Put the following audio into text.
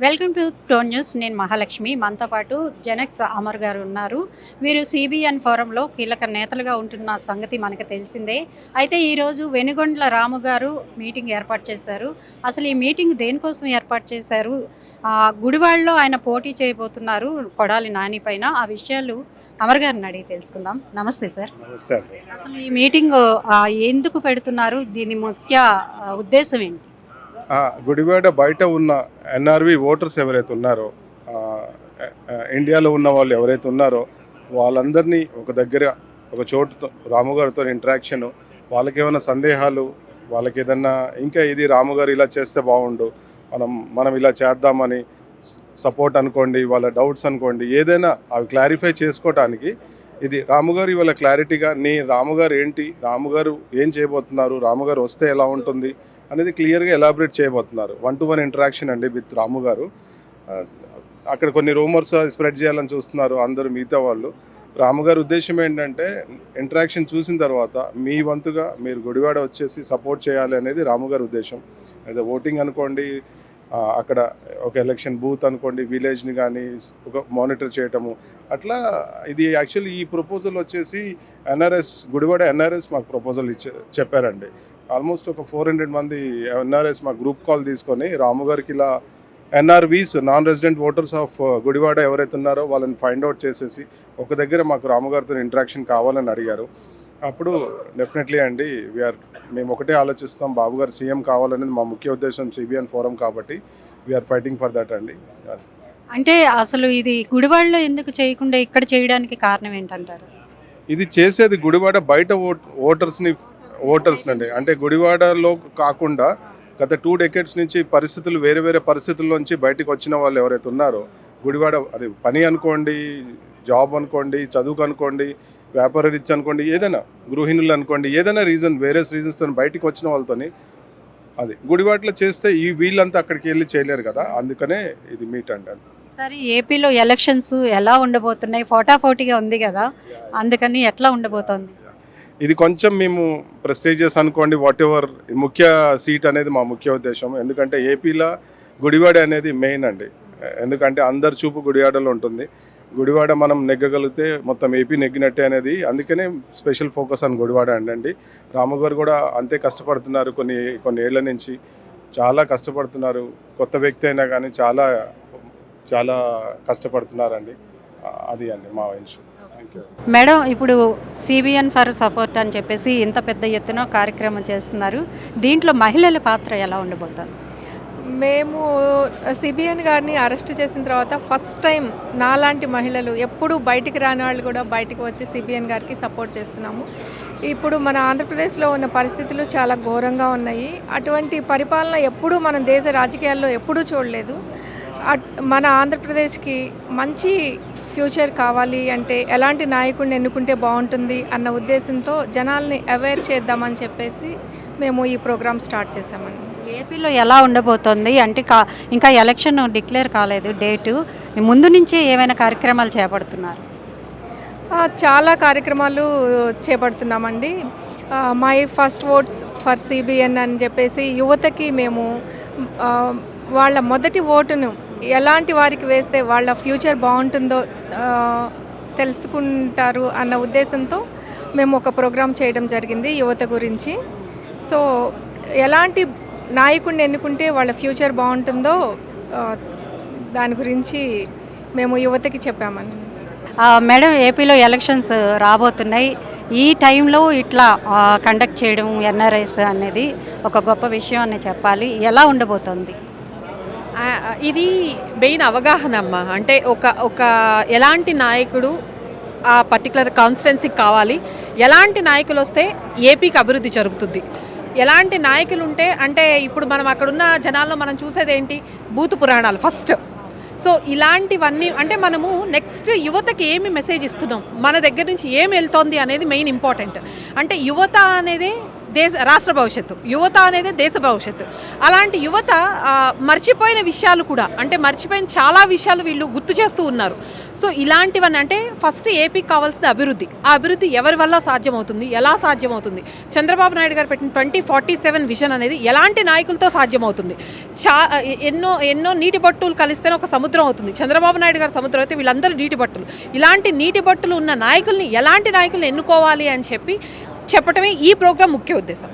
Welcome to tone news. నేను మహాలక్ష్మి. మనతో పాటు జనక్స్ అమర్ గారు ఉన్నారు. వీరు సిబిఎన్ ఫోరంలో కీలక నేతలుగా ఉంటున్న సంగతి మనకు తెలిసిందే. అయితే ఈరోజు వెనుగొండ్ల రాము గారు మీటింగ్ ఏర్పాటు చేశారు. అసలు ఈ మీటింగ్ దేనికోసం ఏర్పాటు చేశారు? ఆ, గుడివాడలో ఆయన పోటీ చేయబోతున్నారు కొడాలి నాని పైన. ఆ విషయాలు అమర్ గారిని అడిగి తెలుసుకుందాం. నమస్తే సార్. అసలు ఈ మీటింగ్ ఎందుకు పెడుతున్నారు? దీని ముఖ్య ఉద్దేశం ఏంటి? గుడివాడ బయట ఉన్న ఎన్ఆర్వి ఓటర్స్ ఎవరైతే ఉన్నారో ఇండియాలో ఉన్న వాళ్ళు ఎవరైతే ఉన్నారో వాళ్ళందరినీ ఒక దగ్గర ఒక చోటుతో రాముగారితో ఇంటరాక్షన్ వాళ్ళకి ఏమైనా సందేహాలు వాళ్ళకి ఏదన్నా ఇంకా ఇది రాముగారు ఇలా చేస్తే బాగుండు మనం మనం ఇలా చేద్దామని సపోర్ట్ అనుకోండి వాళ్ళ డౌట్స్ అనుకోండి ఏదైనా అవి క్లారిఫై చేసుకోవటానికి ఇది రాముగారు ఇవాళ క్లారిటీగా నీ రాముగారు ఏంటి రాముగారు ఏం చేయబోతున్నారు రాముగారు వస్తే ఎలా ఉంటుంది అనేది క్లియర్గా ఎలాబరేట్ చేయబోతున్నారు. వన్ టు వన్ ఇంటరాక్షన్ అండి విత్ రాము గారు. అక్కడ కొన్ని రూమర్స్ స్ప్రెడ్ చేయాలని చూస్తున్నారు అందరూ మిగతా వాళ్ళు. రాము గారి ఉద్దేశం ఏంటంటే ఇంటరాక్షన్ చూసిన తర్వాత మీ వంతుగా మీరు గుడివాడ వచ్చేసి సపోర్ట్ చేయాలి అనేది రాము గారి ఉద్దేశం. అయితే ఓటింగ్ అనుకోండి అక్కడ ఒక ఎలక్షన్ బూత్ అనుకోండి విలేజ్ని కానీ ఒక మానిటర్ చేయటము. అట్లా ఇది యాక్చువల్లీ ఈ ప్రపోజల్ వచ్చేసి ఎన్ఆర్ఎస్ గుడివాడ ఎన్ఆర్ఎస్ మాకు ప్రపోజల్ ఇచ్చే చెప్పారండి. ఆల్మోస్ట్ ఒక ఫోర్ హండ్రెడ్ మంది ఎన్ఆర్ఎస్ మా గ్రూప్ కాల్ తీసుకొని రాము గారికి ఇలా NRVs non resident voters of Gudivada ఎవరైతే ఉన్నారో వాళ్ళని ఫైండ్ అవుట్ చేసేసి ఒక దగ్గర మాకు రాము గారితో ఇంటరాక్షన్ కావాలని అడిగారు. అప్పుడు డెఫినెట్లీ అండి వీఆర్ మేము ఒకటే ఆలోచిస్తాం బాబు గారు సీఎం కావాలనేది మా ముఖ్య ఉద్దేశం సిబిఎన్ ఫోరం కాబట్టి వీఆర్ ఫైటింగ్ ఫర్ దట్ అండి. అంటే అసలు ఇది గుడివాడలో ఎందుకు చేయకుండా ఇక్కడ చేయడానికి కారణం ఏంటంటారు? ఇది చేసేది గుడివాడ బయట ఓట్ ఓటర్స్ని ఓటర్స్ అండి అంటే గుడివాడలో కాకుండా గత టూ డెకెట్స్ నుంచి పరిస్థితులు వేరే వేరే పరిస్థితుల్లోంచి బయటకు వచ్చిన వాళ్ళు ఎవరైతే ఉన్నారో గుడివాడ అది పని అనుకోండి జాబ్ అనుకోండి చదువుకు అనుకోండి వ్యాపార రీత్యా అనుకోండి ఏదైనా గృహిణులు అనుకోండి ఏదైనా రీజన్ వేరే రీజన్స్తో బయటకు వచ్చిన వాళ్ళతోని అది గుడివాడలో చేస్తే ఈ వీళ్ళంతా అక్కడికి వెళ్ళి చేయలేరు కదా అందుకనే ఇది మీట్ అంటాను. సరే ఏపీలో ఎలక్షన్స్ ఎలా ఉండబోతున్నాయి? పోటాపోటీగా ఉంది కదా అందుకని ఎట్లా ఉండబోతోంది? ఇది కొంచెం మేము ప్రెస్టేజియస్ అనుకోండి వాట్ ఎవర్ ముఖ్య సీట్ అనేది మా ముఖ్య ఉద్దేశం. ఎందుకంటే ఏపీలో గుడివాడ అనేది మెయిన్ అండి. ఎందుకంటే అందరి చూపు గుడివాడలో ఉంటుంది. గుడివాడ మనం నెగ్గగలిగితే మొత్తం ఏపీ నెగ్గినట్టే అనేది అందుకనే స్పెషల్ ఫోకస్ అని గుడివాడ అండి రాము గారు కూడా అంతే కష్టపడుతున్నారు కొన్ని కొన్ని ఏళ్ళ నుంచి. చాలా కష్టపడుతున్నారు. కొత్త వ్యక్తి అయినా కానీ చాలా చాలా కష్టపడుతున్నారండి. అది అండి మా ఇన్షూ. మేడం ఇప్పుడు సిబిఎన్ ఫర్ సపోర్ట్ అని చెప్పేసి ఇంత పెద్ద ఎత్తున కార్యక్రమం చేస్తున్నారు. దీంట్లో మహిళల పాత్ర ఎలా ఉండబోతుంది? మేము సిబిఎన్ గారిని అరెస్ట్ చేసిన తర్వాత ఫస్ట్ టైం నాలాంటి మహిళలు ఎప్పుడు బయటికి రాని వాళ్ళు కూడా బయటికి వచ్చి సిబిఎన్ గారికి సపోర్ట్ చేస్తున్నాము. ఇప్పుడు మన ఆంధ్రప్రదేశ్లో ఉన్న పరిస్థితులు చాలా ఘోరంగా ఉన్నాయి. అటువంటి పరిపాలన ఎప్పుడూ మనం దేశ రాజకీయాల్లో ఎప్పుడూ చూడలేదు. అట్- మన ఆంధ్రప్రదేశ్కి మంచి ఫ్యూచర్ కావాలి అంటే ఎలాంటి నాయకుడిని ఎన్నుకుంటే బాగుంటుంది అన్న ఉద్దేశంతో జనాల్ని అవేర్ చేద్దామని చెప్పేసి మేము ఈ ప్రోగ్రామ్ స్టార్ట్ చేసామండి ఏపీలో ఎలా ఉండబోతోంది? అంటే కా ఇంకా ఎలక్షన్ డిక్లేర్ కాలేదు డేటు ముందు నుంచే ఏమైనా కార్యక్రమాలు చేపడుతున్నారు? చాలా కార్యక్రమాలు చేపడుతున్నామండి. My first votes for CBN అని చెప్పేసి యువతకి మేము వాళ్ళ మొదటి ఓటును ఎలాంటి వారికి వేస్తే వాళ్ళ ఫ్యూచర్ బాగుంటుందో తెలుసుకుంటారు అన్న ఉద్దేశంతో మేము ఒక ప్రోగ్రామ్ చేయడం జరిగింది యువత గురించి. సో ఎలాంటి నాయకుడిని ఎన్నుకుంటే వాళ్ళ ఫ్యూచర్ బాగుంటుందో దాని గురించి మేము యువతకి చెప్పామని. మేడం ఏపీలో ఎలక్షన్స్ రాబోతున్నాయి. ఈ టైంలో ఇట్లా కండక్ట్ చేయడం ఎన్ఆర్ఐస్ అనేది ఒక గొప్ప విషయం అని చెప్పాలి. ఎలా ఉండబోతోంది? ఇది మెయిన్ అవగాహన అమ్మ. అంటే ఒక ఒక ఎలాంటి నాయకుడు ఆ పర్టికులర్ కాన్స్టిట్యున్సీకి కావాలి. ఎలాంటి నాయకులు వస్తే ఏపీకి అభివృద్ధి జరుగుతుంది. ఎలాంటి నాయకులు ఉంటే అంటే ఇప్పుడు మనం అక్కడున్న జనాల్లో మనం చూసేది ఏంటి? భూత పురాణాలు ఫస్ట్. సో ఇలాంటివన్నీ అంటే మనము నెక్స్ట్ యువతకి ఏమి మెసేజ్ ఇస్తున్నాం? మన దగ్గర నుంచి ఏమి వెళ్తోంది అనేది మెయిన్ ఇంపార్టెంట్ అంటే యువత అనేది దేశ రాష్ట్ర భవిష్యత్తు యువత అనేది దేశ భవిష్యత్తు. అలాంటి యువత మర్చిపోయిన విషయాలు కూడా అంటే మర్చిపోయిన చాలా విషయాలు వీళ్ళు గుర్తు చేస్తూ ఉన్నారు. సో ఇలాంటివన్నీ అంటే ఫస్ట్ ఏపీకి కావాల్సిన అభివృద్ధి. ఆ అభివృద్ధి ఎవరి వల్ల సాధ్యమవుతుంది? ఎలా సాధ్యమవుతుంది? చంద్రబాబు నాయుడు గారు పెట్టిన ట్వంటీ ఫార్టీ సెవెన్ విజన్ అనేది ఎలాంటి నాయకులతో సాధ్యమవుతుంది? చా ఎన్నో ఎన్నో నీటి బట్టులు కలిస్తేనే ఒక సముద్రం అవుతుంది. చంద్రబాబు నాయుడు గారి సముద్రం అయితే వీళ్ళందరూ నీటి బట్టులు. ఇలాంటి నీటి బట్టులు ఉన్న నాయకుల్ని ఎలాంటి నాయకుల్ని ఎన్నుకోవాలి అని చెప్పి చెప్పటమే ఈ ప్రోగ్రాం ముఖ్య ఉద్దేశం.